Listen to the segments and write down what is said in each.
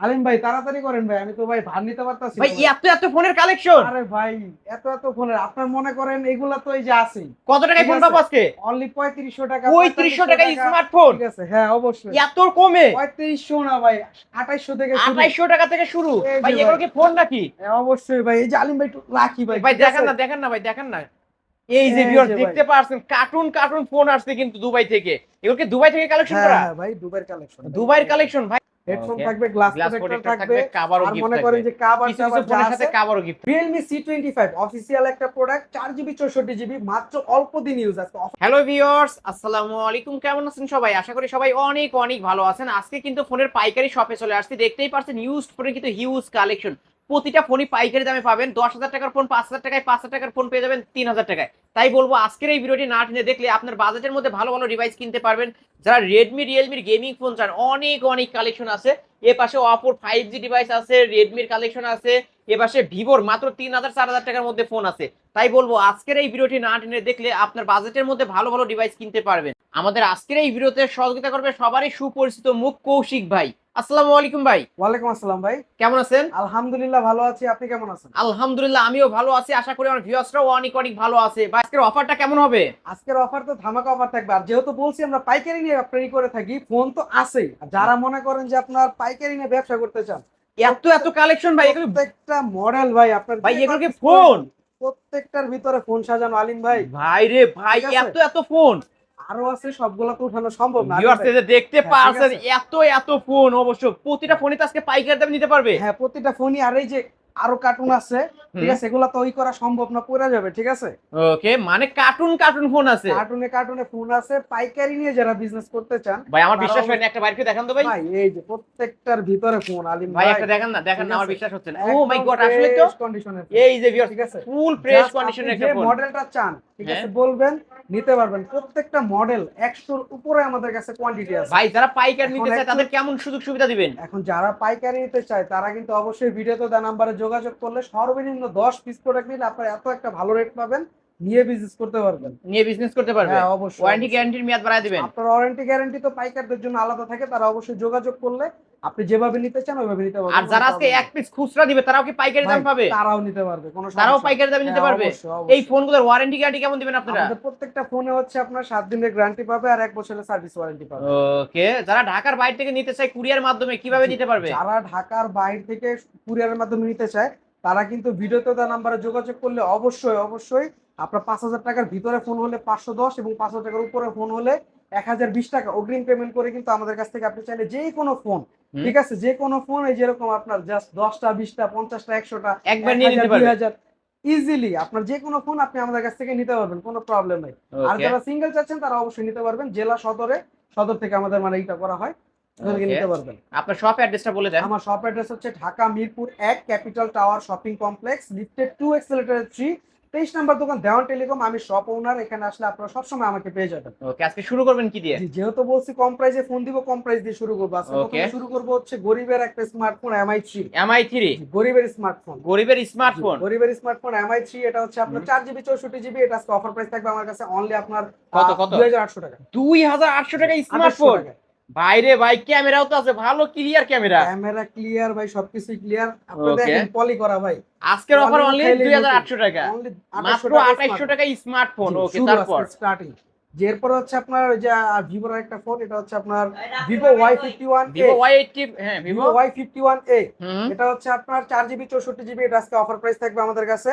আলিম ভাই তাড়াতাড়ি করেন ভাই আমি তো ভাই ভার নিতে পারতাছি ভাই। এত এত ফোনের কালেকশন আরে ভাই এত এত ফোনের আপনার মনে করেন এগুলা তো এই যে আছে। কত টাকায় ফোন। পাবো আজকে? অনলি পঁয়ত্রিশশো টাকা 3500 টাকায় স্মার্টফোন ঠিক আছে হ্যাঁ অবশ্যই। এত কমে? পঁয়ত্রিশশো না ভাই আঠাইশশো থেকে শুরু। আঠাইশশো টাকা থেকে শুরু। ভাই। এগুলো কি ফোন নাকি? হ্যাঁ, অবশ্যই ভাই এই যে আলিম ভাই একটু রাখি ভাই ভাই দেখেন না দেখেন না ভাই দেখেন না। এই যে ভিউয়ার দেখতে পারছেন কার্টুন কার্টুন ফোন আসছে কিন্তু দুবাই থেকে। এগুলো কি দুবাই থেকে কালেকশন হ্যাঁ করা? হ্যাঁ ভাই দুবাইয়ের কালেকশন দুবাইয়ের কালেকশন ভাই। হেডফোন থাকবে গ্লাস প্রোটেক্টর থাকবে কাভারও গিফট মনে করেন যে কিছু কিছু ফোনের সাথে কাভারও গিফট টোয়েন্টি ফাইভ অফিসিয়াল একটা প্রোডাক্ট মাত্র অল্প দিন ইউজ আছে। হ্যালো ভিউয়ার্স আসসালামু আলাইকুম কেমন আছেন সবাই? আশা করি সবাই অনেক অনেক ভালো আছেন। আজকে কিন্তু ফোনের পাইকারি শপে চলে আসছি। দেখতেই পারছেন ইউজ ফোনের কিন্তু হিউজ কালেকশন প্রতিটা ফোনই পাইকারি দামে পাবেন। দশ হাজার টাকার ফোন পাঁচ হাজার টাকায় পাঁচ হাজার টাকার ফোন পেয়ে যাবেন তিন হাজার টাকায়। তাই বলব, আজকের এই ভিডিওটি না টেনে দেখলে আপনার বাজেটের মধ্যে ভালো ভালো ডিভাইস কিনতে পারবেন। যারা রেডমি রিয়েলমির গেমিং ফোন চান, অনেক অনেক কালেকশন আছে। এ পাশে অপোর ফাইভ জি ডিভাইস আছে রেডমির কালেকশন আছে। এ পাশে ভিভোর মাত্র তিন হাজার চার হাজার টাকার মধ্যে ফোন আছে। তাই বলব আজকের এই ভিডিওটি না টেনে দেখলে আপনার বাজেটের মধ্যে ভালো ভালো ডিভাইস কিনতে পারবেন। আমাদের আজকের এই ভিডিওতে সহযোগিতা করবে সবারই সুপরিচিত মুখ কৌশিক ভাই। আসসালামু আলাইকুম ভাই। ওয়ালাইকুম আসসালাম ভাই। কেমন আছেন? আলহামদুলিল্লাহ ভালো আছি। আপনি কেমন আছেন? আলহামদুলিল্লাহ আমিও ভালো আছি। আশা করি আমার ভিউয়ার্সরাও অনেক অনেক ভালো আছে। ভাই আজকের অফারটা কেমন হবে? আজকের অফার তো ধামাকা অফার থাকবে। আর যেহেতু বলছি আমরা পাইকারি নিয়ে ব্যবসায়ী করে থাকি। ফোন তো আছেই। যারা মনে করেন যে আপনার পাইকারি নিয়ে ব্যবসা করতে চান এত এত কালেকশন ভাই এগুলো প্রত্যেকটা মডেল ভাই আপনার ভাই যে এগুলো কি ফোন প্রত্যেকটার ভিতরে ফোন সাজানো আলিম ভাই। ভাই রে ভাই এত এত ফোন আরও আছে সবগুলো তো উঠানো সম্ভব না ভিউয়ার্স। এই যে দেখতে হ্যাঁ, পারছেন এত এত ফোন অবশ্য। প্রতিটা ফোনই তো আজকে পাইকারি দামে নিতে পারবে। হ্যাঁ প্রতিটা ফোনই আর এই যে আরও কার্টুন আছে ঠিক আছে? এগুলা তো ওই করা সম্ভব না পড়ে যাবে ঠিক আছে? ওকে মানে কার্টুন কার্টুন ফোন আছে। কার্টুনে কার্টুনে ফোন আছে পাইকারি নিয়ে যারা বিজনেস করতে চান ভাই আমার বিশ্বাস হয় না একটা বাইরে দেখান তো ভাই। ভাই এই যে প্রত্যেকটার ভিতরে ফোন আলিম ভাই একটা দেখান না দেখান না আমার বিশ্বাস হচ্ছে না। ও মাই গড আসলে তো কন্ডিশনের এই যে ভিউয়ার্স ঠিক আছে? ফুল ফ্রেশ কন্ডিশনের একটা ফোন মডেলটা চান ঠিক আছে হ্যাঁ। বলবেন নিতে পারবেন। প্রত্যেকটা মডেল একশোর উপরে আমাদের কাছে কোয়ান্টিটি আছে। ভাই যারা পাইকারি নিতে চায় তাদের কেমন সুযোগ সুবিধা দিবেন? এখন যারা পাইকারি নিতে চায় তারা কিন্তু অবশ্যই ভিডিওতে দেওয়া নাম্বারে যোগাযোগ করলে সর্বনিম্ন দশ পিস প্রোডাক্ট নিলে আপনার এত একটা ভালো রেট পাবেন। নিয়ে বিজনেস করতে পারবেন। নিয়ে বিজনেস করতে পারবে? হ্যাঁ অবশ্যই ওয়ারেন্টি। গ্যারান্টির মেয়াদ বাড়ায় দিবেন? আপনার ওয়ারেন্টি গ্যারান্টি তো পাইকারদের জন্য আলাদা থাকে তারা অবশ্যই যোগাযোগ করলে আপনি যেভাবে নিতে চান ওইভাবে নিতে পারবেন। আর যারা আজকে এক পিস খুচরা দিবে তারাও কি পাইকারি দাম পাবে? তারাও নিতে পারবে কোনো তারাও পাইকারি দামে নিতে হ্যাঁ, পারবে? এই। ফোনগুলোর ওয়ারেন্টি গ্যারান্টি কেমন দিবেন আপনারা? আমাদের প্রত্যেকটা ফোনে হচ্ছে আপনার সাত দিনের গ্যারান্টি পাবে আর এক বছরের সার্ভিস ওয়ারেন্টি পাবে। ওকে যারা ঢাকার বাইরে থেকে নিতে চায় কুরিয়ার মাধ্যমে কীভাবে নিতে পারবে? যারা ঢাকার বাইরে থেকে কুরিয়ারের মাধ্যমে নিতে চায় তারা কিন্তু ভিডিওতে তার নাম্বারে যোগাযোগ করলে অবশ্যই অবশ্যই আপনার পাঁচ হাজার টাকার ভিতরে ফোন হলে পাঁচশো দশ এবং পাঁচ হাজার টাকার উপরে ফোন হলে এক হাজার বিশ টাকা অগ্রিম পেমেন্ট করে কিন্তু আমাদের কাছ থেকে আপনি চাইলে যে কোনো ফোন ঠিক আছে? যে কোনো ফোন এই যেরকম আপনার জাস্ট দশটা বিশটা পঞ্চাশটা একশোটা একবার নিতে পারবে। ইজিলি আপনার যে কোনো ফোন আপনি আমাদের কাছ থেকে নিতে পারবেন কোনো প্রবলেম নেই। আর যারা সিঙ্গেল চাচ্ছেন তারা অবশ্যই নিতে পারবেন। জেলা সদরে সদর থেকে আমাদের মানে এটা করা হয়. নিতে পারবেন। আপনার শপ অ্যাড্রেসটা বলে দেন। আমার শপ অ্যাড্রেস হচ্ছে ঢাকা মিরপুর এক capital tower shopping complex lifted to escalator three তেইশ নাম্বার দোকান দেওয়ান টেলিকম। আমি শপ ওনার এখানে আসলে আপনারা সবসময় আমাকে পেয়ে যাবেন। ওকে আজকে শুরু করবেন কি দিয়ে? যেহেতু বলছি কম প্রাইসে ফোন দিব কম প্রাইস দিয়ে শুরু করব। আজকে শুরু করব হচ্ছে গরিবের একটা smartphone MI three MI three গরিবের স্মার্টফোন গরিবের স্মার্টফোন গরিবের স্মার্টফোন এমআই থ্রি এটা হচ্ছে আপনার চার জিবি চৌষট্টি জিবি এটা আজকে অফার প্রাইস থাকবে আমার কাছে অনলি আপনার কত, কত? দুই হাজার আটশো টাকা। দুই হাজার আটশো টাকা 2800 স্মার্টফোন। বাইরে ভাই ক্যামেরাও তো আছে ভালো ক্লিয়ার ক্যামেরা। ক্যামেরা ক্লিয়ার ভাই সবকিছু ক্লিয়ার আপনি. দেখেন পলি করা ভাই। আজকের অফার অনলি খাইলেই দুই হাজার আটশো টাকা। অনলি মাত্র আঠাইশশো টাকা স্মার্টফোন ওকে তারপর? স্টার্টিং যে এরপর হচ্ছে আপনার ওই যে ভিভোর একটা ফোন এটা হচ্ছে আপনার Vivo Y fifty one Vivo Y eighty হ্যাঁ Vivo Y fifty one A এটা হচ্ছে আপনার চার জিবি চৌষট্টি জিবি এটা আজকে অফার প্রাইস থাকবে আমাদের কাছে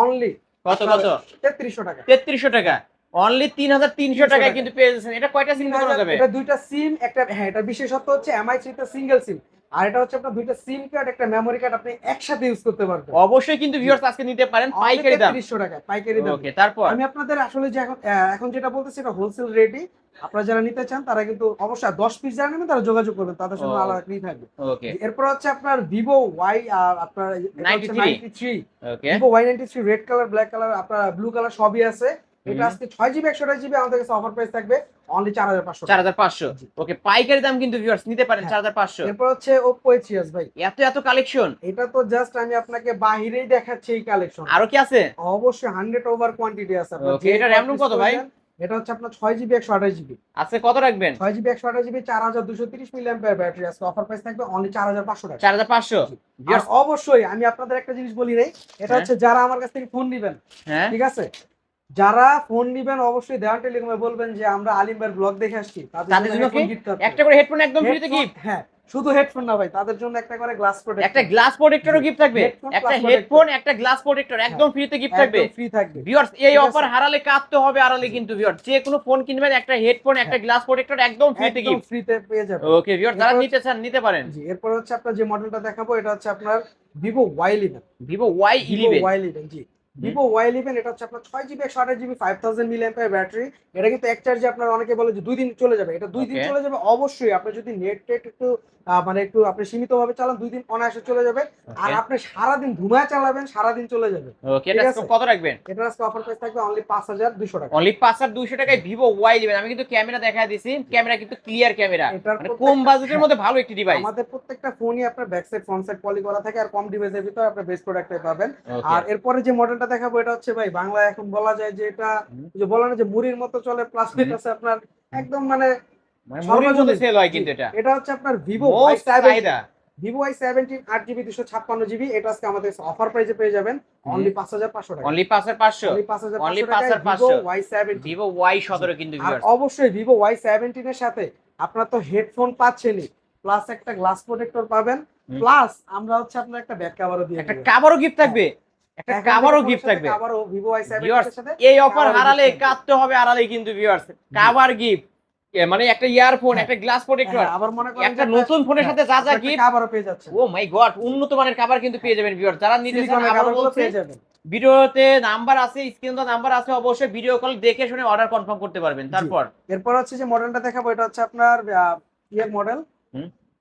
অনলি কত কত? তেত্রিশশো টাকা। তেত্রিশশো টাকা। অনলি তিন হাজার তিনশো টাকায় কিন্তু পেয়ে যাচ্ছেন। এটা কয়টা সিম দেখানো যাবে এটা দুইটা সিম একটা হ্যাঁ এটা বিশেষত্ব হচ্ছে এমআই থ্রিতে সিঙ্গেল সিম আর এটা হচ্ছে আপনার দুইটা সিম কার্ড একটা মেমোরি কার্ড আপনি একসাথে ইউজ করতে পারবেন। অবশ্যই কিন্তু ভিউয়ার্স আজকে নিতে পারেন পাইকারি দাম। তেত্রিশশো টাকা পাইকারি দাম। ওকে তারপর? আমি আপনাদের আসলে যে এখন এখন যেটা বলতেছি এটা হোলসেল রেটই আপনারা যারা নিতে চান তারা কিন্তু অবশ্যই দশ পিস যারা নেবেন তারা যোগাযোগ করবেন। তাদের সঙ্গে আলাদা ফ্রি থাকবে। ওকে। এরপর হচ্ছে আপনার ভিভো ওয়াই আর আপনার 93 ninety three okay. Ninety three red colour black colour আপনার ব্লু কালার সবই আছে। এটা। আজকে ছয় জিবি একশো জিবি আমাদের কাছে অফার প্রাইস থাকবে অনলি চার হাজার পাঁচশো চার হাজার পাঁচশো। ওকে পাইকারি দাম কিন্তু ভিউয়ার্স নিতে পারেন। চার হাজার পাঁচশো। এরপর হচ্ছে ওপো এইচ ভাই। এত এত কালেকশন এটা তো জাস্ট আমি আপনাকে বাহিরেই দেখাচ্ছি এই কালেকশন আরও কি আছে? অবশ্যই হান্ড্রেড ওভার কোয়ান্টিটি আছে যে এটা ROM কত ভাই? এটা হচ্ছে আপনার ছয় জিবি একশো আঠাশ জিবি আজকে কত রাখবেন? ছয় জিবি একশো আঠাশ জিবি চার হাজার দুশো তিরিশ মিলিয়াম ব্যাটারি আজকে অফার প্রাইস থাকবে অনলি চার হাজার পাঁচশো টাকা। চার হাজার পাঁচশো। অবশ্যই আমি আপনাদের একটা জিনিস বলি নেই এটা হ্যাঁ। হচ্ছে যারা আমার কাছ থেকে ফোন নিবেন হ্যাঁ। ঠিক আছে? যারা ফোন নিবেন অবশ্যই দেওয়ান টেলিকমে বলবেন যে আমরা আলিম ভাইয়ের ব্লগ দেখে আসছি। তাদের জন্য কি? একটা করে হেডফোন একদম ফ্রিতে গিফট হ্যাঁ শুধু হেডফোন না ভাই তাদের জন্য একটা করে গ্লাস প্রোটেক্ট একটা গ্লাস প্রোটেক্টরও গিফট থাকবে। একটা হেডফোন একটা গ্লাস প্রোটেক্টর একদম ফ্রিতে গিফট থাকবে। ফ্রি থাকবে। ভিউয়ার্স এই অফার হারালে কাঁদতে হবে হারালে কিন্তু ভিউয়ার্স যে কোনো ফোন কিনবেন একটা হেডফোন একটা গ্লাস প্রোটেক্টর একদম ফ্রিতে গিফট ফ্রিতে পেয়ে যাবেন। ওকে ভিউয়ার্স যারা নিতে চান নিতে পারেন। জি এরপর হচ্ছে আপনার যে মডেলটা দেখাবো এটা হচ্ছে আপনার Vivo Y eleven Vivo Y eleven Y eleven G. Vivo Y eleven এটা হচ্ছে আপনার ছয় জিবি একশো আঠাশ জিবি ফাইভ থাউজেন্ড মিলিয়াম্পের ব্যাটারি এটা কিন্তু এক চার্জে আপনার অনেকে বলে যে দুই দিন চলে যাবে। এটা দুই দিন চলে যাবে অবশ্যই। আপনি যদি নেট টেট একটু মানে একটু আপনি সীমিত ভাবে চালান দুই দিন অনায়াসে চলে যাবে। আর আপনি সারাদিন ঘুমায় চালাবেন সারাদিন চলে যাবে। কত রাখবেন? এটা আজকে অফার প্রাইস থাকবে অনলি পাঁচ হাজার দুশো টাকা। অনলি পাঁচ হাজার দুইশো টাকায় ভিভো ওয়াই ইলেভেন আমি কিন্তু ক্যামেরা দেখা দিছি। ক্যামেরা কিন্তু ক্লিয়ার ক্যামেরা। এটার মানে কম বাজেটের মধ্যে ভালো একটি ডিভাইস আমাদের প্রত্যেকটা ফোনই আপনার back side front side poly করা থাকে আর কম ডিভাইসের ভিতরে আপনার বেস্ট প্রোডাক্টে পাবেন। আর এরপরে যে মডেলটা দেখাবো এটা হচ্ছে ভাই বাংলা এখন বলা যায় যে এটা। যে বলা না যে মুড়ির মতো চলে প্লাস হুম। আছে আপনার একদম মানে মানে সেল হয় কিন্তু এটা। এটা হচ্ছে আপনার ভিভো মোস্ট চাহিদা। ভিভো ওয়াই সেভেন্টিন আট জিবি দুশো ছাপ্পান্ন জিবি এটা আজকে আমাদের অফার প্রাইসে পেয়ে যাবেন। অনলি পাঁচ হাজার পাঁচশো টাকা। অনলি পাঁচ হাজার পাঁচশো। অনলি পাঁচ হাজার পাঁচশো টাকায় 5,500 Vivo Y seventeen Vivo Y সতেরো কিন্তু অবশ্যই ভিভো ওয়াই সেভেন্টিন এর সাথে আপনার তো হেডফোন পাচ্ছেনই। প্লাস একটা গ্লাস প্রোটেক্টর পাবেন। প্লাস আমরা হচ্ছে আপনার একটা ব্যাক কাভারও দিয়ে একটা দিবো। কাবারও গিফট থাকবে। একটা থেকে গিফট থাকবে। ভিভো ওয়াই সাথে এই অফার হারালে কাঁদতে হবে হারালে কিন্তু ভিউয়ার্স কাবার গিফট মানে একটা ইয়ারফোন হ্যাঁ। একটা গ্লাস প্রোটেক্টর হ্যাঁ, আবার মনে করেন একটা নতুন ফোনের সাথে যা যা গিফট কাভারও পেয়ে যাচ্ছে। ও মাই গড উন্নত মানের কাবার কিন্তু পেয়ে যাবেন ভিউয়ার যারা নিতে চান আবার বলছি ভিডিওতে নাম্বার আছে স্ক্রিন তো নাম্বার আছে অবশ্যই ভিডিও কল দেখে শুনে অর্ডার কনফার্ম করতে পারবেন। তারপর? এরপর হচ্ছে যে মডেলটা দেখাবো এটা হচ্ছে আপনার আহ, model.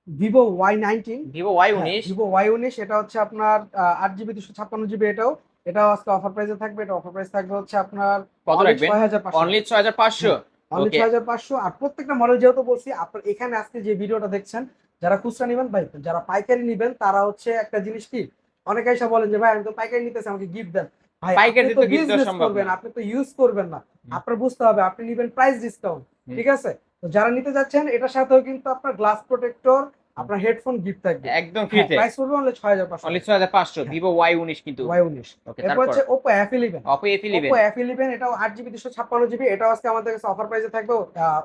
Vivo Y nineteen Vivo Y উনিশ ভিভো ওয়াই উনিশ এটা হচ্ছে আপনার আট জিবি দুশো ছাপ্পান্ন জিবি এটাও। এটাও আজকে অফার প্রাইসে থাকবে এটা অফার প্রাইস থাকবে হচ্ছে আপনার কত রাখবেন? ছয় হাজার পাঁচশো? অনলি ছয় হাজার পাঁচশো আর প্রত্যেকটা মডেল যেহেতু বলছি আপনার এখানে আজকে যে ভিডিওটা দেখছেন যারা খুচরা নেবেন ভাই যারা পাইকারি নিবেন তারা হচ্ছে একটা জিনিস কি অনেকে এসে বলেন যে ভাই আমি তো পাইকারি নিতেছি আমাকে গিফট দেন। পাইকারি আপনি তো বিজনেস করবেন আপনি তো ইউজ করবেন না। আপনার বুঝতে হবে আপনি নিবেন প্রাইস ডিসকাউন্ট ঠিক আছে? তো যারা নিতে যাচ্ছেন এটার সাথেও কিন্তু আপনার গ্লাস প্রোটেক্টর আপনার হেডফোন গিফট থাকবে। একদম ফ্রি তে প্রাইস পড়বে অনলি 6500 অনলি 6500 Vivo Y19 কিন্তু। Y19 ওকে তারপর? হচ্ছে Oppo F11 Oppo F11 Oppo F11 এটাও 8GB 256GB এটাও আজকে আমাদের কাছে অফার প্রাইসে থাকবে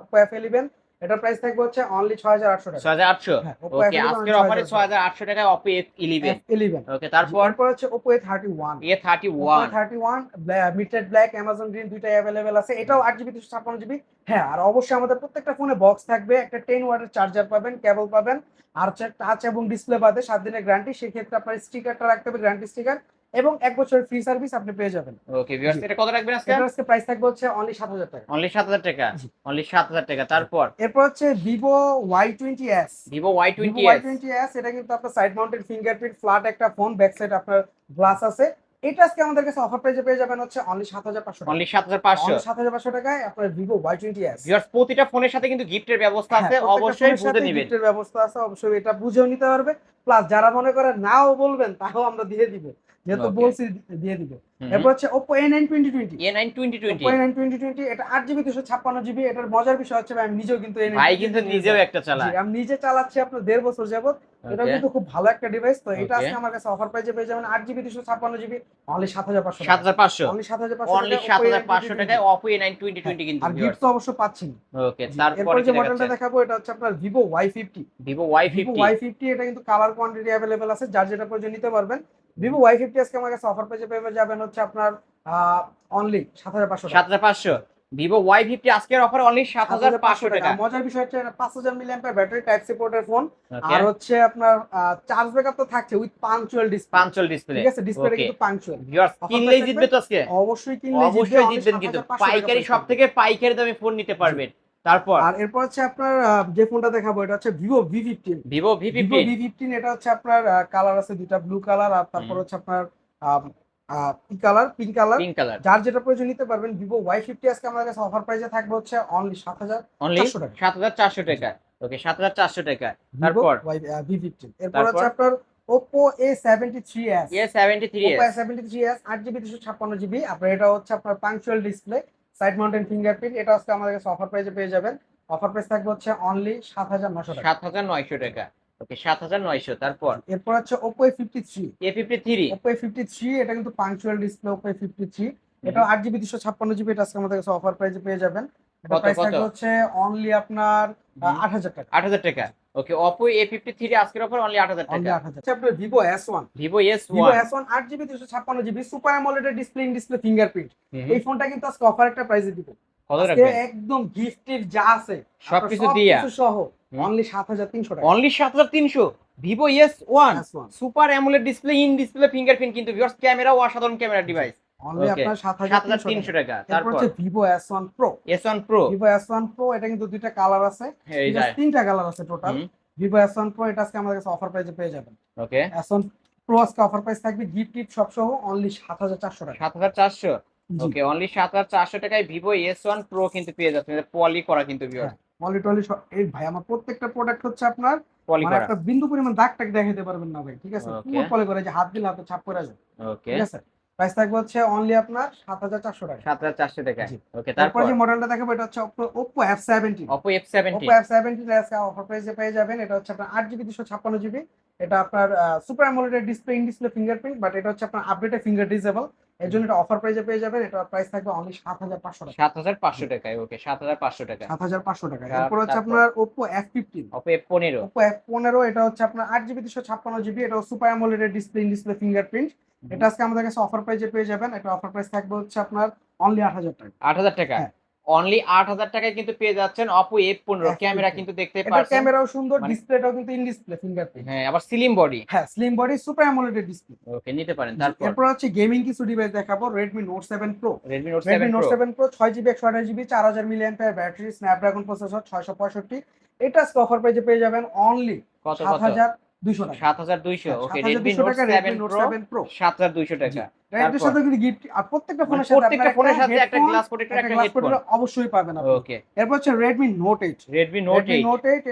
Oppo F11 এটার প্রাইস থাকবে হচ্ছে অনলি 6800 টাকা। 6800 ওকে হ্যাঁ, আজকের অফারে 6800 টাকায় Oppo F11 F11 ওকে তারপর? তারপর হচ্ছে Oppo A31 A31 A31 মিটেড ব্ল্যাক Amazon গ্রিন দুইটাই अवेलेबल আছে। এটাও 8GB 256GB হ্যাঁ আর অবশ্যই আমাদের প্রত্যেকটা ফোনে বক্স থাকবে। একটা 10 ওয়াটের চার্জার পাবেন কেবল পাবেন। আর টাচ এবং ডিসপ্লে পাবে 7 দিনের গ্যারান্টি সেই ক্ষেত্রে আপনার স্টিকারটা রাখতে হবে গ্যারান্টি স্টিকার এবং এক বছরের ফ্রি সার্ভিস আপনি পেয়ে যাবেন। ওকে ভিউয়ার্স এটা কত রাখবেন আজকে? আজকে প্রাইস থাকবে হচ্ছে অনলি সাত হাজার টাকা। অনলি সাত হাজার টাকা? অনলি সাত হাজার টাকা। তারপর? এরপর হচ্ছে টোয়েন্টি ওয়াই টোয়েন্টি এস এটা কিন্তু আপনার সাইড মাউন্টেড ফিঙ্গারপ্রিন্ট ফ্ল্যাট একটা ফোন ব্যাক সাইড আপনার গ্লাস আছে। এটা আজকে আমাদের কাছে অফার প্রাইসে পেয়ে যাবেন হচ্ছে অনলি সাত হাজার পাঁচশো টাকা। অনলি সাত হাজার পাঁচশো? সাত হাজার পাঁচশো টাকায় আপনার টোয়েন্টি এস ভিউয়ার্স প্রতিটা ফোনের সাথে কিন্তু গিফটের ব্যবস্থা হ্যাঁ, আছে। অবশ্যই বুঝে নেবেন। গিফটের ব্যবস্থা আছে অবশ্যই এটা বুঝেও নিতে পারবে। প্লাস যারা মনে করে নাও বলবেন তাও আমরা দিয়ে দিব। যেহেতু বলছি দিয়ে দিব। এরপর হচ্ছে এটা আট জিবি দুশো ছাপ্পান্ন জিবি এটার মজার বিষয় হচ্ছে আমি নিজেও কিন্তু A9 ভাই কিন্তু নিজেও একটা চালায়। আমি নিজে চালাচ্ছি আপনার দেড় বছর যাবত এটা কিন্তু খুব ভালো একটা ডিভাইস তো এটা আজকে আমার কাছে অফার প্রাইসে পেয়ে যাবেন আট জিবি দুশো ছাপ্পান্ন জিবি অনলি সাত হাজার পাঁচশো সাত হাজার পাঁচশো। অনলি সাত হাজার অনলি সাত হাজার পাঁচশো টাকায় Oppo A nine twenty twenty কিন্তু আর গিফট তো অবশ্য পাচ্ছেন। ওকে তারপরে যে মডেলটা দেখাবো এটা হচ্ছে আপনার Vivo Y fifty Vivo Y Vivo fifty Y fifty এটা কিন্তু কালার কোয়ান্টিটি অ্যাভেলেবেল আছে যার যেটা প্রয়োজন নিতে পারবেন। ভিভো ওয়াই ফিফটি আজকে আমার কাছে অফার পেজে পেয়ে যাবেন হচ্ছে আপনার অনলি সাত হাজার পাঁচশো সাত হাজার পাঁচশো। ভিভো ওয়াই ফিফটি আজকের অফার অনলি সাত হাজার পাঁচশো টাকা। মজার বিষয় হচ্ছে পাঁচ হাজার মিলি ব্যাটারি টাইপ সি পোর্টের ফোন আর হচ্ছে আপনার চার্জ ব্যাকআপ তো থাকছে উইথ পাঞ্চুয়াল ডিসপ্লে পাঁচল ডিসপ্লে ঠিক আছে? ডিসপ্লে কিন্তু পাঞ্চুয়াল ভিউয়ার্স কিনলেই জিতবে তো আজকে। অবশ্যই কিনলে অবশ্যই জিতবেন কিন্তু। পাইকারি সব থেকে পাইকারি দামে ফোন নিতে পারবেন। তারপর? আর এরপর হচ্ছে আপনার যে ফোনটা দেখাবো এটা হচ্ছে Vivo V fifteen Vivo V Vivo V fifteen এটা হচ্ছে আপনার কালার আছে দুইটা ব্লু কালার আর তারপর হচ্ছে আপনার ই colour pink colour pink colour যার যেটা প্রয়োজন নিতে পারবেন ভিভো ওয়াই ফিফটি আজকে আমাদের কাছে অফার প্রাইসে থাকবে হচ্ছে অনলি সাত হাজার অনলি 400 টাকা। সাত হাজার চারশো টাকা। ওকে সাত হাজার চারশো টাকা। তারপর? ভি ফিফটিন এরপর হচ্ছে আপনার Oppo A seventy three S A seventy three Oppo seventy three S আট জিবি দুশো ছাপ্পান্ন জিবি আপনার এটা হচ্ছে আপনার punctual display side mountain fingerprint এটা আজকে আমাদের কাছে অফার প্রাইসে পেয়ে যাবেন। অফার প্রাইস থাকবে হচ্ছে অনলি সাত হাজার নশো টাকা। সাত হাজার নয়শো টাকা। ওকে সাত হাজার নয়শো তারপর? এরপর হচ্ছে Oppo A fifty three A fifty three Oppo A fifty three এটা কিন্তু punctual display Oppo A fifty three এটা আট জিবি দুশো ছাপ্পান্ন জিবি এটা আজকে আমাদের কাছে অফার প্রাইসে পেয়ে যাবেন। এটা প্রাইস থাকবে হচ্ছে অনলি আপনার আট হাজার টাকা। আট হাজার টাকা। Okay Oppo A fifty three আজকের অফার অনলি আট হাজার অনলি টাকা আট হাজার। আপনার ভিভো ওয়ান এস আট জিবি দুশো ছাপ্পান্ন GB super AMOLED display in display fingerprint এই ফোনটা কিন্তু আজকে অফার একটা প্রাইসে দিব। কত রাখবেন? একদম গিফটের যা আছে সবকিছু দিয়া? সবকিছু সহ। অনলি সাত হাজার তিনশো টাকা। অনলি সাত হাজার তিনশো। Vivo S one S1 super AMOLED display in display fingerprint কিন্তু ভিউয়ার্স ক্যামেরা অসাধারণ ক্যামেরা ডিভাইস অনলি আপনার সাত সাত হাজার হাজার তিনশো তিনশো টাকা। তারপর? হচ্ছে ভিভো এস ওয়ান প্রো এটা কিন্তু দুইটা কালার আছে। তিনটা কালার আছে টোটাল এস ওয়ান প্রো এটা আজকে আমাদের কাছে অফার প্রাইসে পেয়ে যাবেন। ওকে এস ওয়ান প্রো আজকে অফার প্রাইস থাকবে গিফট টিপ সব সহ অনলি সাত হাজার চারশো টাকা। সাত হাজার চারশো? জি। ওকে অনলি সাত হাজার চারশো টাকায় ভিভো এস ওয়ান প্রো কিন্তু পেয়ে যাচ্ছেন। পলি করা কিন্তু ভিউয়ার্স মলি টলি এই ভাই আমার প্রত্যেকটা প্রোডাক্ট হচ্ছে আপনার পলি মানে একটা বিন্দু পরিমাণ দাগ টাক দেখাতে পারবেন না ভাই ঠিক আছে. পুরো পলে করে যে হাত দিলে হাতে ছাপ করে যায়। ওকে ঠিক আছে? প্রাইস থাকবে হচ্ছে অনলি আপনার সাত হাজার চারশো টাকা। সাত হাজার চারশো টাকা। জি। ওকে তারপর যে মডেলটা দেখাবো এটা হচ্ছে Oppo F seventeen Oppo F seventy Oppo F seventeen আজকে অফার প্রাইসে পেয়ে যাবেন। এটা হচ্ছে আপনার আট জিবি দুশো ছাপ্পান্ন জিবি এটা আপনার super AMOLED display in display fingerprint but এটা হচ্ছে আপনার আপডেটেড ফিঙ্গার ডিসেবল এর জন্য এটা অফার প্রাইসে পেয়ে যাবেন। এটা প্রাইস থাকবে অনলি সাত হাজার পাঁচশো টাকা। সাত হাজার পাঁচশো টাকায় ওকে সাত হাজার পাঁচশো টাকা। সাত হাজার পাঁচশো টাকা। তারপর- এরপর হচ্ছে আপনার Oppo F fifteen Oppo F পনেরো। ওপো এফ পনেরো এটা হচ্ছে আপনার আট জিবি দুশো ছাপ্পান্ন জিবি এটা super AMOLED display in display fingerprint এটা আজকে আমাদের কাছে অফার প্রাইসে পেয়ে যাবেন। এটা অফার প্রাইস থাকবে হচ্ছে আপনার অনলি আট হাজার টাকা। আট হাজার টাকা? হ্যাঁ। অনলি আট হাজার টাকায় কিন্তু পেয়ে যাচ্ছেন অপো এফ পনেরো। F15 ক্যামেরা কিন্তু দেখতে পাচ্ছেন। ক্যামেরাও সুন্দর মানে- ডিসপ্লেটাও কিন্তু ইন ডিসপ্লে ফিঙ্গারপ্রিন্ট হ্যাঁ আবার স্লিম বডি হ্যাঁ slim body super AMOLED display okay নিতে পারেন তারপর? এরপর হচ্ছে গেমিং কিছু ডিভাইস দেখাবো Redmi Note seven pro Redmi Note Redmi seven Note pro seven pro ছয় জিবি একশো আঠাশ জিবি চার হাজার মিলিয়ন ব্যাটারি স্ন্যাপড্রাগন প্রসেসর ছয়শো পঁয়ষট্টি। এটা আজকে অফার প্রাইসে পেয়ে যাবেন অনলি কত সাত কত হাজার দুইশো টাকা। সাত হাজার দুইশো। Okay Redmi note seven pro সাত হাজার দুইশো টাকা। এটার সাথে কিন্তু গিফট আর প্রত্যেকটা ফোনের সাথে প্রত্যেকটা ফোনের সাথে একটা গ্লাস প্রোটেক্টর একটা একটা গ্লাস প্রোটেক্টর অবশ্যই পাবেন আপনি। ওকে এরপর হচ্ছে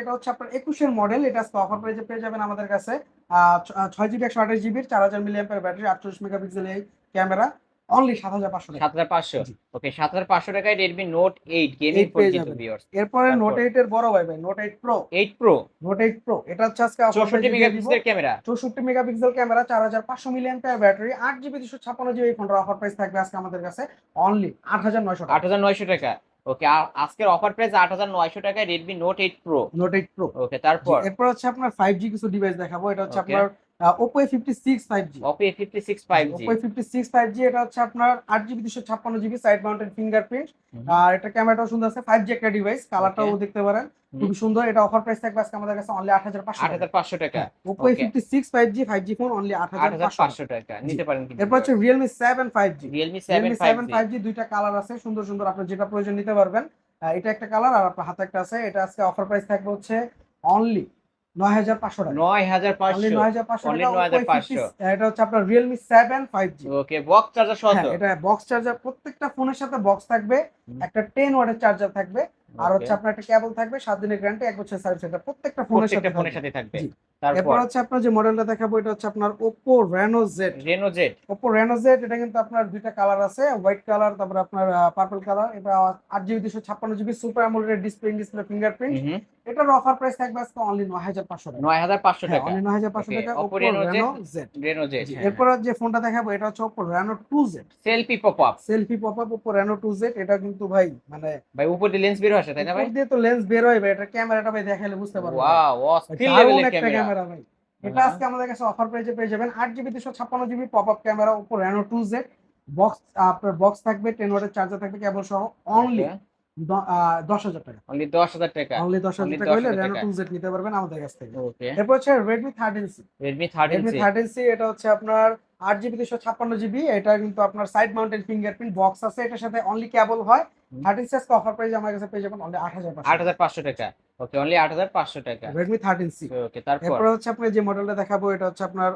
এটা হচ্ছে আপনার একুশের মডেল এটা অফার প্রাইসে পেয়ে যাবেন আমাদের কাছে। ছয় জিবি একশো আঠাশ জিবির চার হাজার মিলিয়ন ব্যাটারি আটচল্লিশ মেগাপিক্সেল এই ক্যামেরা অনলি সাত হাজার পাঁচশো টাকা। ওকে সাত হাজার পাঁচশো টাকায় Redmi note eight gaming phone কিন্তু ভিউয়ার্স এরপরে? নোট এইট এর বড় ভাই ভাই note eight pro eight pro note eight pro এটা হচ্ছে আজকে offer চৌষট্টি price এ দিয়ে দিব। মেগাপিক্সেলের ক্যামেরা চৌষট্টি মেগাপিক্সেল ক্যামেরা চার হাজার পাঁচশো মিলিয়ন ব্যাটারি আট জিবি দুশো ছাপ্পান্ন জিবি এই ফোনটার অফার প্রাইস থাকবে আজকে আমাদের কাছে। অনলি আট হাজার নয়শো আট টাকা হাজার নয়শো টাকা। ওকে আজকের অফার প্রাইস আট হাজার নয়শো টাকায় Redmi note eight pro note eight pro okay তারপর? এরপর হচ্ছে আপনার ফাইভ জি কিছু ডিভাইস দেখাবো। এটা হচ্ছে আপনার Oppo A fifty six five G Oppo A fifty six five G Oppo A fifty six five G এটা হচ্ছে আপনার আট জিবি দুশো ছাপ্পান্ন জিবি সাইড মাউন্টেড ফিঙ্গারপ্রিন্ট আর এটা ক্যামেরাটাও সুন্দর আছে ফাইভ জি একটা ডিভাইস কালারটাও দেখতে পারেন। খুবই সুন্দর। এটা অফার প্রাইস থাকবে আজকে আমাদের কাছে অনলি আট হাজার পাঁচশো আট হাজার পাঁচশো টাকা। Six five G five G phone only আট আট হাজার হাজার পাঁচশো পাঁচশো টাকা নিতে পারেন কিন্তু। এরপর হচ্ছে Realme seven five G Realme seven five seven five G দুইটা কালার আছে সুন্দর সুন্দর আপনার যেটা প্রয়োজন নিতে পারবেন। এটা একটা কালার আর আপনার হাতে একটা আছে। এটা আজকে অফার প্রাইস থাকবে হচ্ছে অনলি নয় হাজার পাঁচশো টাকা। নয় হাজার অনলি পাঁচশো নয় হাজার পাঁচশো Only টাকা 9,500 Oppo A50 এটা হচ্ছে আপনার Realme seven five G okay box charger সহ এটা বক্স চার্জার প্রত্যেকটা ফোনের সাথে বক্স থাকবে একটা টেন ওয়াটের চার্জার থাকবে আর হচ্ছে আপনার একটা কেবল থাকবে সাত দিনের গ্যারান্টি এক বছর সার্ভিস প্রত্যেকটা ফোনের সাথে ফোনের সাথে থাকবে। এরপর হচ্ছে আপনার যে মডেলটা দেখাবো এটা হচ্ছে আপনার Oppo Reno Z Reno Z Oppo Reno Z এটা কিন্তু আপনার দুইটা কালার আছে হোয়াইট কালার তারপর আপনার পার্পল কালার এটা আট জিবি দুশো ছাপ্পান্ন GB super AMOLED display display fingerprint এটার অফার প্রাইস থাকবে আজকে অনলি নয় হাজার পাঁচশো টাকা। নয় হাজার পাঁচশো টাকা। অনলি নয় হাজার পাঁচশো Okay, টাকা Oppo Reno Z Reno Z Reno Z এরপর যে ফোনটা দেখাবো এটা হচ্ছে Oppo Reno 2Z selfie pop up selfie pop up Oppo Reno 2Z এটা কিন্তু ভাই মানে ভাই উপর দিয়ে লেন্স বের আসে তাই না ভাই? উপর দিয়ে তো লেন্স বের হয় ভাই এটা ক্যামেরাটা ভাই দেখালে বুঝতে পারবেন ওয়াও অস্থির লেভেলের ক্যামেরা ভাই। এটা হ্যাঁ। আজকে আমাদের কাছে অফার প্রাইসে পেয়ে যাবেন আট জিবি দুশো ছাপ্পান্ন GB pop up camera Oppo Reno 2Z box আপনার বক্স থাকবে টেন ওয়াটের চার্জার থাকবে কেবল সহ অনলি দশ হাজার টাকা। অনলি দশ হাজার টাকা। অনলি দশ হাজার টাকা হলে 10,000 Reno টাকা। 2Z নিতে পারবেন আমাদের কাছ থেকে। এরপর হচ্ছে Redmi thirteen C Redmi thirteen Redmi thirteen C এটা হচ্ছে আপনার আট জিবি দুশো ছাপ্পান্ন জিবি এটা কিন্তু আপনার সাইড মাউন্টেন ফিঙ্গারপ্রিন্ট বক্স আছে। এটার সাথে অনলি কেবল হয়। হুম। থার্টিন সি অফার প্রাইস আমার কাছে পেয়ে যাবেন অনলি আট হাজার আট হাজার পাঁচশো টাকা। ওকে অনলি আট হাজার পাঁচশো টাকা। রেডমি থার্টিন সি ওকে তারপর? হচ্ছে আপনি যে মডেলটা দেখাবো এটা হচ্ছে আপনার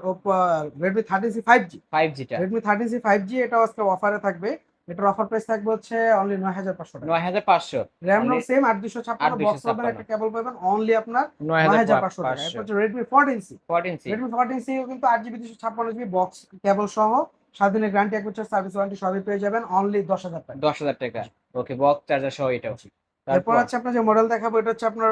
এটা আজকে অফারে থাকবে। এটার অফার প্রাইস থাকবে হচ্ছে অনলি নয় হাজার পাঁচশো টাকা। নয় হাজার পাঁচশো। র্যাম only সেম আট দুশো ছাপ্পান্ন বক্স পাবেন একটা কেবল পাবেন অনলি আপনার নয় নয় হাজার হাজার পাঁচশো টাকা। হচ্ছে সি কিন্তু আট জিবি দুশো ছাপ্পান্ন জিবি বক্স কেবল সহ দিনের গ্যারান্টি এক বছর সার্ভিস ওয়ারেন্টি সবই পেয়ে যাবেন অনলি দশ হাজার টাকা। দশ হাজার টাকা। ওকে বক্স চার্জার সহ এটাও। তারপর? হচ্ছে আপনার যে মডেল দেখাবো এটা হচ্ছে আপনার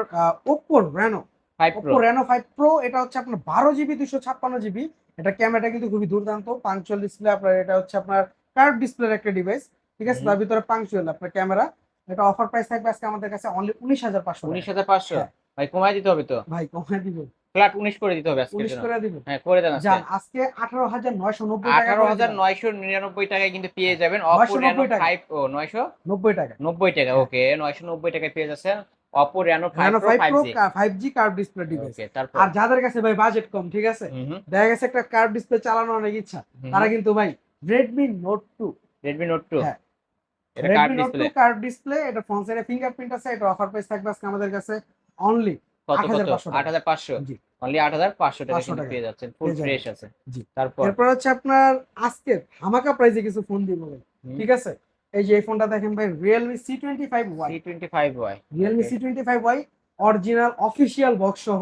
5 pro Oppo Reno five pro এটা হচ্ছে আপনার বারো জিবি দুশো ছাপ্পান্ন জিবি এটা ক্যামেরাটা কিন্তু খুবই দুর্দান্ত পাঞ্চুয়াল ডিসপ্লে আপনার এটা হচ্ছে আপনার কার্ভ ডিসপ্লের একটা ডিভাইস ঠিক আছে তার ভিতরে পাঞ্চুয়াল আপনার ক্যামেরা এটা অফার প্রাইস থাকবে আজকে আমাদের কাছে অনলি উনিশ হাজার পাঁচশো উনিশ হাজার পাঁচশো? হ্যাঁ। ভাই কমায় দিতে হবে তো? ভাই কমে দিব। ফ্ল্যাট উনিশ করে দিতে হবে উনিশ করে দিব। হ্যাঁ করে দেন যান আজকে। আজকে আঠারো হাজার নয়শো নব্বই টাকা আঠারো হাজার। নয়শো নিরানব্বই টাকায় কিন্তু পেয়ে যাবেন। Oppo Reno. ফাইভ ও নয়শো? নব্বই টাকা। নব্বই টাকা ওকে নয়শো নব্বই টাকায় পেয়ে যাচ্ছেন। Oppo Reno five pro five G curve display device okay তারপর? আর যাদের কাছে ভাই বাজেট কম ঠিক আছে? দেখা গেছে একটা কার্ভ ডিসপ্লে চালানো অনেক ইচ্ছা। তারা কিন্তু ভাই Redmi note two Redmi note two হ্যাঁ। রেডমি নোট টু ডিসপ্লে এটা ফ্রন্ট সাইডে ফিঙ্গারপ্রিন্ট আছে এটা অফার প্রাইস থাকবে আজকে আমাদের কাছে অনলি কত কত? 8500 আট হাজার পাঁচশো? জি। অনলি আট হাজার পাঁচশো টাকা 500 কিন্তু টাকা। পেয়ে যাচ্ছেন ফুল ফ্রেশ আছে। তারপর? এরপর হচ্ছে আপনার আজকে ধামাকা প্রাইসে কিছু ফোন দিব ঠিক আছে? এই যে এই ফোনটা দেখেন ভাই অরিজিনাল অফিসিয়াল বক্স সহ।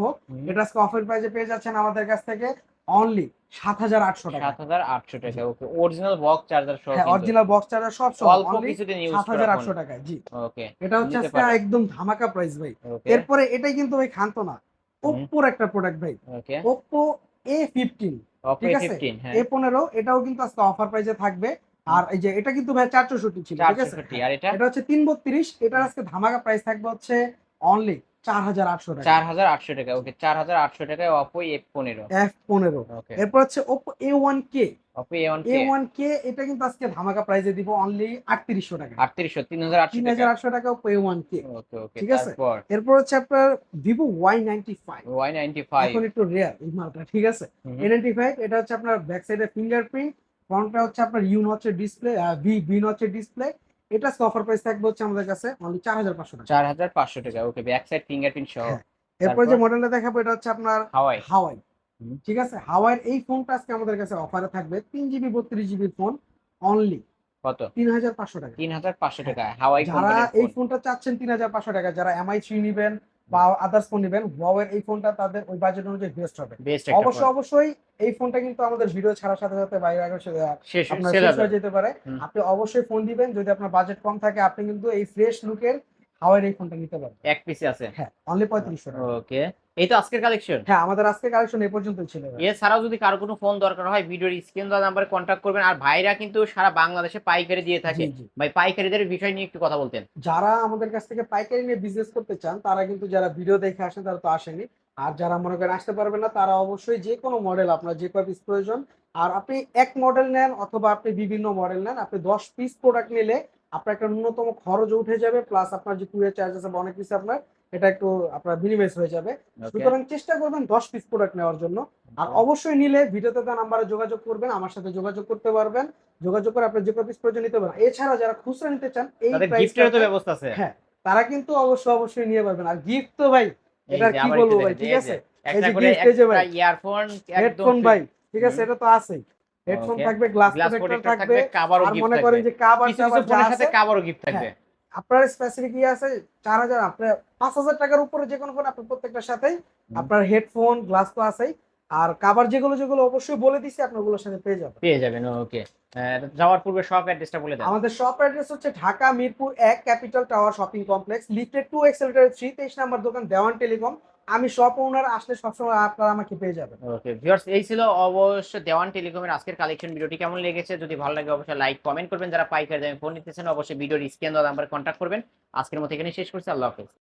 এটা আজকে অফার প্রাইসে পেয়ে যাচ্ছেন আমাদের কাছ থেকে। অনলি সাত হাজার আটশো টাকা। সাত হাজার আটশো টাকা ওকে অরিজিনাল বক্স চার্জার সহ হ্যাঁ অরিজিনাল বক্স চার্জার সব সহ অল্প কিছুতে ইউজ সাত হাজার আটশো টাকা জি। ওকে এটা হচ্ছে আজকে একদম ধামাকা প্রাইস ভাই। এরপরে এটাই কিন্তু ভাই খান্ত না। ওপ্পোর একটা প্রোডাক্ট ভাই। ওপ্পো এ ফিফটিন ঠিক আছে? হ্যাঁ। এ পনেরো এটাও কিন্তু আজকে অফার প্রাইসে থাকবে। আর এই যে এটা কিন্তু ভাই চার চৌষট্টি ছিল ঠিক আছে? এটা? এটা হচ্ছে তিন বত্রিশ এটার আজকে ধামাকা প্রাইস থাকবে হচ্ছে অনলি চার হাজার আটশো টাকা। ওকে টাকায় এরপর হচ্ছে এটা কিন্তু আজকে ধামাকা প্রাইসে দিব অনলি আটত্রিশশো টাকা। আটত্রিশশো তিন হাজার আটশো তিন টাকা ওকে ওকে ঠিক আছে? এরপর হচ্ছে আপনার এখন একটু রেয়ার এই মালটা ঠিক আছে? এ নাইনটি ফাইভ এটা হচ্ছে আপনার ব্যাক সাইডে ফিঙ্গারপ্রিন্ট ফ্রন্টটা হচ্ছে আপনার হচ্ছে ডিসপ্লে ভি বি হচ্ছে ডিসপ্লে এটা অফার প্রাইস থাকবে হচ্ছে আমাদের কাছে অনলি চার হাজার পাঁচশো টাকা। চার হাজার পাঁচশো টাকা ওকে ব্যাক সাইড ফিঙ্গারপ্রিন্ট সহ। হ্যাঁ। এরপর যে? মডেলটা দেখাবো এটা হচ্ছে আপনার হাওয়াই। হাওয়াই। ঠিক আছে? হাওয়াইয়ের এই ফোনটা আজকে আমাদের কাছে অফারে থাকবে তিন জিবি বত্রিশ জিবি ফোন অনলি কত? তিন হাজার পাঁচশো টাকা। তিন হাজার পাঁচশো টাকা হাওয়াই যারা এই ফোনটা চাচ্ছেন তিন হাজার পাঁচশো টাকা যারা এমআই থ্রি নিবেন বা আদার্স ফোন নিবেন ওয়াওয়ের এই ফোনটা তাদের ওই বাজেট অনুযায়ী বেস্ট হবে। অবশ্যই অবশ্যই এই ফোনটা কিন্তু আমাদের ভিডিও ছাড়ার সাথে সাথে বাইরে আগে শেষ হয়ে যেতে পারে। আপনি অবশ্যই ফোন দিবেন যদি আপনার বাজেট কম থাকে আপনি কিন্তু এই ফ্রেশ লুকের হাওয়াইয়ের এই ফোনটা নিতে পারবেন এক পিসে আছে? হ্যাঁ অনলি পঁয়ত্রিশশো টাকা। ওকে এই তো আজকের কালেকশন হ্যাঁ আমাদের আজকে কালেকশন এই পর্যন্তই ছিল। এছাড়াও যদি কারও কোনো ফোন দরকার হয় ভিডিওর স্ক্রিন দেওয়া নাম্বারে কন্ট্যাক্ট করবেন। আর ভাইরা কিন্তু সারা বাংলাদেশে পাইকারি দিয়ে থাকে। ভাই পাইকারিদের বিষয় নিয়ে একটু কথা বলতেন। যারা আমাদের কাছ থেকে পাইকারি নিয়ে বিজনেস করতে চান তারা কিন্তু যারা ভিডিও দেখে আসেন তারা তো আসেনি। আর যারা মনে করেন আসতে পারবেন না তারা অবশ্যই যে কোনো মডেল আপনার যে কয় পিস প্রয়োজন। আর আপনি এক মডেল নেন অথবা আপনি বিভিন্ন মডেল নেন আপনি দশ পিস প্রোডাক্ট নিলে আপনার একটা ন্যূনতম খরচ উঠে যাবে প্লাস আপনার যে কুরিয়ার চার্জ আছে বা অনেক কিছু আপনার এটা একটু আপনার মিনিমাইজ হয়ে যাবে। সুতরাং চেষ্টা করবেন দশ পিস প্রোডাক্ট নেওয়ার জন্য। আর অবশ্যই নিলে ভিডিওতে দেওয়া নাম্বারে যোগাযোগ করবেন আমার সাথে যোগাযোগ করতে পারবেন। যোগাযোগ করে আপনার যে পিস প্রয়োজন নিতে পারেন। এছাড়া যারা খুচরা নিতে চান এই গিফটেরও তো ব্যবস্থা আছে। হ্যাঁ তারা কিন্তু অবশ্যই অবশ্যই নিয়ে পারবেন। আর গিফট তো ভাই এটা কি বলব ভাই ঠিক আছে? একটা যে gift, এই যে ভাই, ইয়ারফোন হেডফোন ভাই ঠিক আছে? এটা তো আছেই। হেডফোন থাকবে গ্লাস প্রোটেক্টর থাকবে আর মনে করেন যে সাথে কাভারও গিফট থাকবে। আপনার স্পেসিফিক ইয়ে আছে চার হাজার আপনার পাঁচ হাজার টাকার উপরে যে কোনো ফোন আপনার প্রত্যেকটার সাথেই আপনার হেডফোন গ্লাস তো আছেই আর কাবার যেগুলো যেগুলো অবশ্যই বলে দিছি আপনার ওগুলোর সাথে পেয়ে যাবেন। পেয়ে যাবেন ওকে যাওয়ার পূর্বে সব অ্যাড্রেসটা বলে দেন। আমাদের শপ অ্যাড্রেস হচ্ছে ঢাকা মিরপুর এক capital tower shopping complex lifted two escalator three তেইশ নাম্বার দোকান দেওয়ান টেলিকম। আমি সব ওনার আসলে সবসময় আপনারা আমাকে পেয়ে যাবেন। ওকে ভিউয়ার্স এই ছিল অবশ্য দেওয়ান টেলিকমের আজকের কালেকশন ভিডিওটি। কেমন লেগেছে? যদি ভালো লাগে, অবশ্যই লাইক কমেন্ট করবেন। যারা পাইকারি দামে ফোন নিতেছেন, অবশ্যই ভিডিওর স্ক্যান দেওয়া নাম্বারে কন্ট্যাক্ট করবেন। আজকের মতো এখানে শেষ করছি। আল্লাহ হাফেজ।